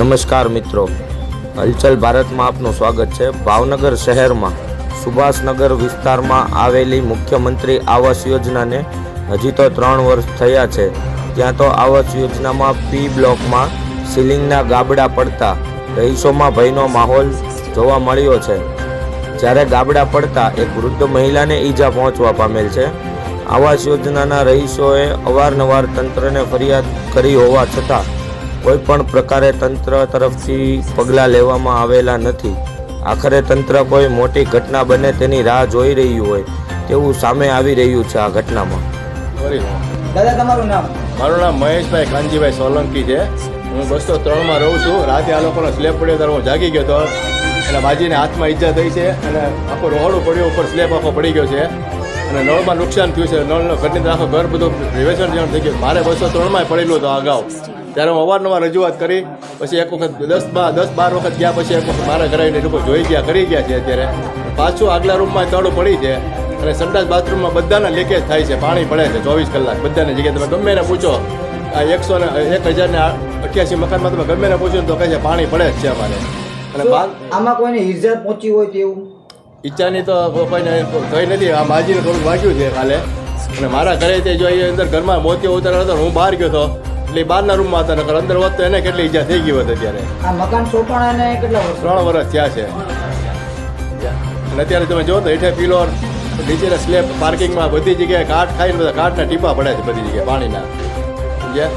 નમસ્કાર મિત્રો. હલચલ ભારતમાં આપનું સ્વાગત છે. ભાવનગર શહેરમાં સુભાષનગર વિસ્તારમાં આવેલી મુખ્યમંત્રી આવાસ યોજનાને હજી તો ત્રણ વર્ષ થયા છે. ત્યાં તો આવાસ યોજનામાં પી બ્લોકમાં સીલિંગના ગાબડા પડતા રહીશોમાં ભયનો માહોલ જોવા મળ્યો છે. જ્યારે ગાબડા પડતા એક વૃદ્ધ મહિલાને ઈજા પહોંચવા પામેલ છે. આવાસ યોજનાના રહીશોએ અવારનવાર તંત્રને ફરિયાદ કરી હોવા છતાં કોઈ પણ પ્રકારે તંત્ર તરફથી પગલાં લેવામાં આવેલા નથી. આખરે તંત્ર કોઈ મોટી ઘટના બને તેની રાહ જોઈ રહ્યું હોય તેવું સામે આવી રહ્યું છે આ ઘટનામાં. સોરી દાદા તમારું નામ? મારું નામ મહેશભાઈ કાનજીભાઈ સોલંકી છે. હું બસો ત્રણમાં રહું છું. રાતે આ લોકોનો સ્લેબ પડ્યો ત્યારે હું જાગી ગયો હતો. અને બાજીને હાથમાં ઈજા થઈ છે અને આખો રોહડું પડ્યું ઉપર સ્લેબ આખો પડી ગયો છે. અને નળમાં નુકસાન થયું છે. નળનો ઘરની આખો ઘર બધું રિવેશન થઈ ગયું. મારે બસો ત્રણમાં પડેલું હતું અગાઉ. ત્યારે હું અવારનવાર રજૂઆત કરી પછી એક વખત દસ બાર દસ બાર વખત ગયા પછી એક વખત મારા ઘરે એ લોકો જોઈ ગયા કરી ગયા છે અત્યારે. પાછું આગલા રૂમમાં તળું પડી છે અને સંડાસ બાથરૂમમાં બધાના લીકેજ થાય છે પાણી પડે છે ચોવીસ કલાક બધાની જગ્યાએ તમે ગમે એને પૂછો આ એકસો ને એક હજાર ને અઠ્યાસી મકાનમાં તમે ગમે એને પૂછો તો કહે છે પાણી પડે જ છે અમારે. અને આમાં કોઈને ઈજા પહોંચી હોય તેવું? ઈચ્છાની તો કોઈને થઈ નથી આ માજીને થોડું વાગ્યું છે કાલે. અને મારા ઘરે તે જો અંદર ઘરમાં મોતિયો ઉતાર્યો હતો હું બહાર ગયો હતો એટલે બહારના રૂમમાં હતા નકર અંદર હોત તો એને કેટલી ઈજા થઈ ગઈ હોત અત્યારે. આ મકાન સોપાણાને કેટલા વર્ષ ત્રણ વર્ષ થયા છે. અને અત્યારે તમે જો તો હેઠે પિલોર નીચેના સ્લેબ પાર્કિંગમાં બધી જગ્યાએ કાટ ખાઈને બધા કાટના ટીપા પડે છે બધી જગ્યાએ પાણીના. સમજ્યા?